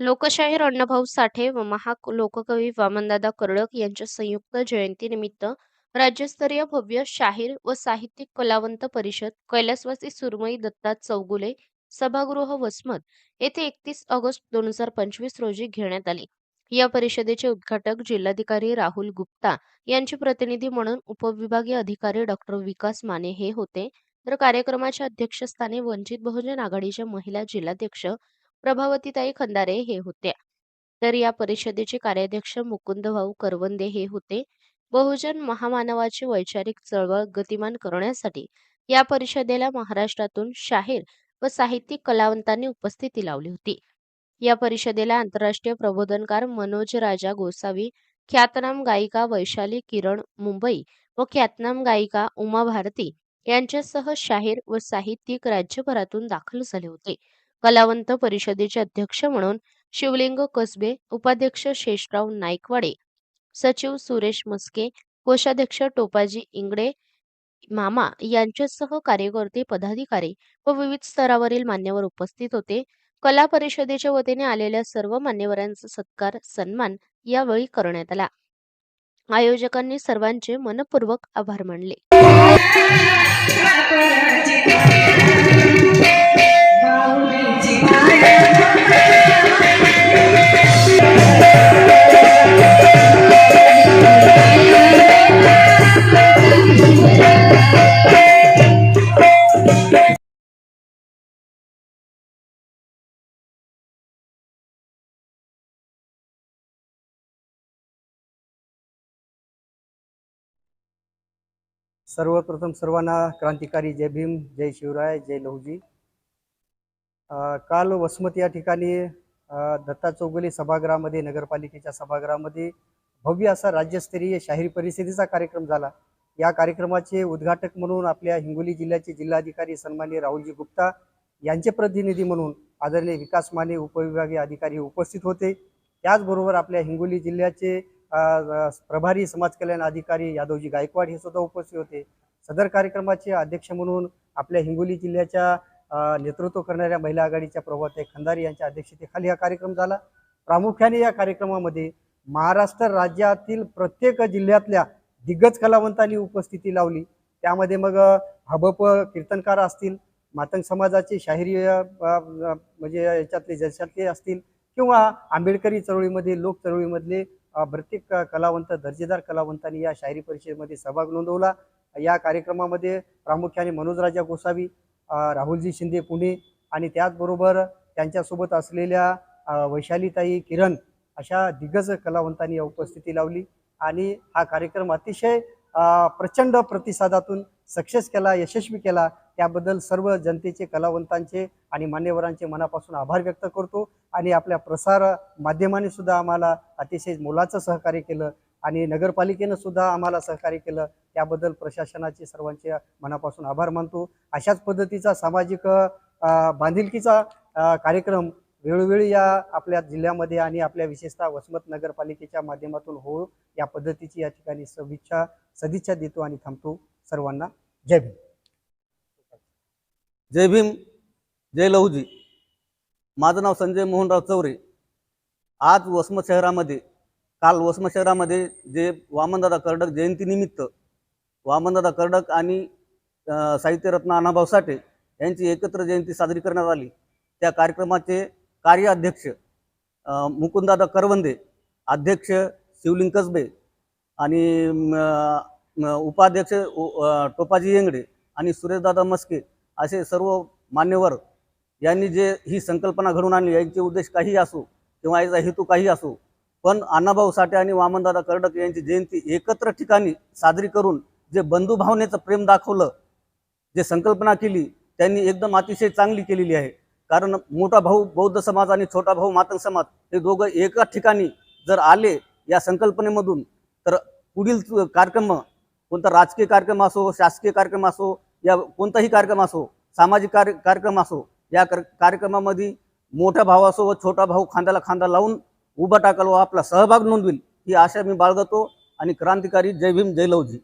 लोकशाहीर अण्णाभाऊ साठे व महालोककवी वामनदादा कर्डक यांच्या संयुक्त जयंतीनिमित्त राज्यस्तरीय भव्य शाहीर व साहित्यिक कलावंत परिषद कैलासवासी सुरमई दत्ता चौगुले सभागृह वसमत येथे एकतीस ऑगस्ट दोन हजार पंचवीस रोजी घेण्यात आली. या परिषदेचे उद्घाटक जिल्हाधिकारी राहुल गुप्ता यांचे प्रतिनिधी म्हणून उपविभागीय अधिकारी डॉक्टर विकास माने हे होते. तर कार्यक्रमाच्या अध्यक्षस्थानी वंचित बहुजन आघाडीच्या महिला जिल्हाध्यक्ष प्रभावतीताई खंदारे हे होत्या तर या परिषदेचे कार्याध्यक्ष मुकुंदभाऊ करवंदे हे होते. बहुजन महामानवाची वैचारिक चळवळ गतिमान करण्यासाठी या परिषदेला महाराष्ट्रातून शाहीर व साहित्यिक कलावंतांनी उपस्थिती लावली होती. या परिषदेला आंतरराष्ट्रीय प्रबोधनकार मनोज राजा गोसावी ख्यातनाम गायिका वैशाली किरण मुंबई व ख्यातनाम गायिका उमा भारती यांच्यासह शाहीर व साहित्यिक राज्यभरातून दाखल झाले होते. कलावंत परिषदेचे अध्यक्ष म्हणून शिवलिंग कसबे उपाध्यक्ष शेषराव नाईकवाडे सचिव सुरेश मस्के कोषाध्यक्ष टोपाजी इंगडे मामा यांच्यासह कार्यकर्ते पदाधिकारी व विविध स्तरावरील मान्यवर उपस्थित होते. कला परिषदेच्या वतीने आलेल्या सर्व मान्यवरांचा सत्कार सन्मान यावेळी करण्यात आला. आयोजकांनी सर्वांचे मनपूर्वक आभार मानले. सर्वप्रथम सर्वांना क्रांतिकारी जय भीम जय शिवराय जय लहुजी. काल वसमत या ठिकाणी दत्ता चौगुली सभागृहामध्ये नगरपालिकेच्या सभागृहामध्ये भव्य असा राज्यस्तरीय शाहीर परिषदेचा कार्यक्रम झाला. या कार्यक्रमाचे उद्घाटक म्हणून आपल्या हिंगोली जिल्ह्याचे जिल्हाधिकारी सन्माननीय राहुलजी गुप्ता यांचे प्रतिनिधी म्हणून आदरणीय विकास माने उपविभागीय अधिकारी उपस्थित होते. त्याचबरोबर आपल्या हिंगोली जिल्ह्याचे प्रभारी समाज कल्याण अधिकारी यादवजी गायकवाड हे सुद्धा उपस्थित होते. सदर कार्यक्रमाचे अध्यक्ष म्हणून आपल्या हिंगोली जिल्ह्याच्या नेतृत्व करणाऱ्या महिला आघाडीच्या प्रभाताई खंदारी यांच्या अध्यक्षतेखाली हा कार्यक्रम झाला. प्रामुख्याने या कार्यक्रमामध्ये महाराष्ट्र राज्यातील प्रत्येक जिल्ह्यातल्या दिग्गज कलावंतांनी उपस्थिती लावली. त्यामध्ये मग हबप कीर्तनकार असतील मातंग समाजाचे शाहिरी म्हणजे याच्यातले जशातले असतील किंवा आंबेडकरी चळवळीमध्ये लोक चळवळीमधले प्रत्येक कलावंत दर्जेदार कलावंतांनी या शायरी परिषदेमध्ये सहभाग नोंदवला. या कार्यक्रमामध्ये प्रामुख्याने मनोजराजा गोसावी राहुलजी शिंदे पुणे आणि त्याचबरोबर त्यांच्यासोबत असलेल्या वैशालीताई किरण अशा दिग्गज कलावंतांनी या उपस्थिती लावली आणि हा कार्यक्रम अतिशय प्रचंड प्रतिसादातून सक्सेस केला यशस्वी केला. त्याबद्दल सर्व जनतेचे कलावंतांचे आणि मान्यवरांचे मनापासून आभार व्यक्त करतो आणि आपल्या प्रसार माध्यमाने सुद्धा आम्हाला अतिशय मोलाचं सहकार्य केलं. आणि नगरपालिकेनं सुद्धा आम्हाला सहकार्य केलं. त्याबद्दल प्रशासनाचे सर्वांचे मनापासून आभार मानतो. अशाच पद्धतीचा सामाजिक बांधिलकीचा कार्यक्रम वेळोवेळी या आपल्या जिल्ह्यामध्ये आणि आपल्या विशेषतः वसमत नगरपालिकेच्या माध्यमातून हो या पद्धतीची या ठिकाणी सदिच्छा सदिच्छा देतो आणि थांबतो. सर्वांना जय भीम. जय भीम जय लहुजी. माझं नाव संजय मोहनराव चौरे. आज वसमत शहरामध्ये काल वसमत शहरामध्ये जे वामनदादा कर्डक जयंतीनिमित्त वामनदादा कर्डक आणि साहित्यरत्न अण्णाभाऊ साठे यांची एकत्र जयंती साजरी करण्यात आली. त्या कार्यक्रमाचे कार्याध्यक्ष मुकुंददादा करवंदे अध्यक्ष शिवलिंग कसबे आणि उपाध्यक्ष उ- टोपाजी येंगडे आणि सुरेशदादा मस्के असे सर्व मान्यवर यांनी जे ही संकल्पना घडून आणली यांचे उद्देश काही असो किंवा याचा हेतू काही असो पण अण्णाभाऊ साठे आणि वामनदादा कर्डक यांची जयंती एकत्र ठिकाणी साजरी करून जे बंधुभावनेचं प्रेम दाखवलं जे संकल्पना केली त्यांनी एकदम अतिशय चांगली केलेली आहे. कारण मोठा भाऊ बौद्ध समाज आणि छोटा भाऊ मातंग समाज हे दोघं एकाच ठिकाणी जर आले या संकल्पनेमधून तर पुढील कार्यक्रम कोणता राजकीय कार्यक्रम असो शासकीय कार्यक्रम असो या कोणताही कार्यक्रम असो सामाजिक कार्य कार्यक्रम असो या कर कार्यक्रमामध्ये मोठा भाऊ असो व छोटा भाऊ खांद्याला खांदा लावून उभा टाकाल व आपला सहभाग नोंदवेल ही आशा मी बाळगतो आणि क्रांतिकारी जय भीम जय लवजी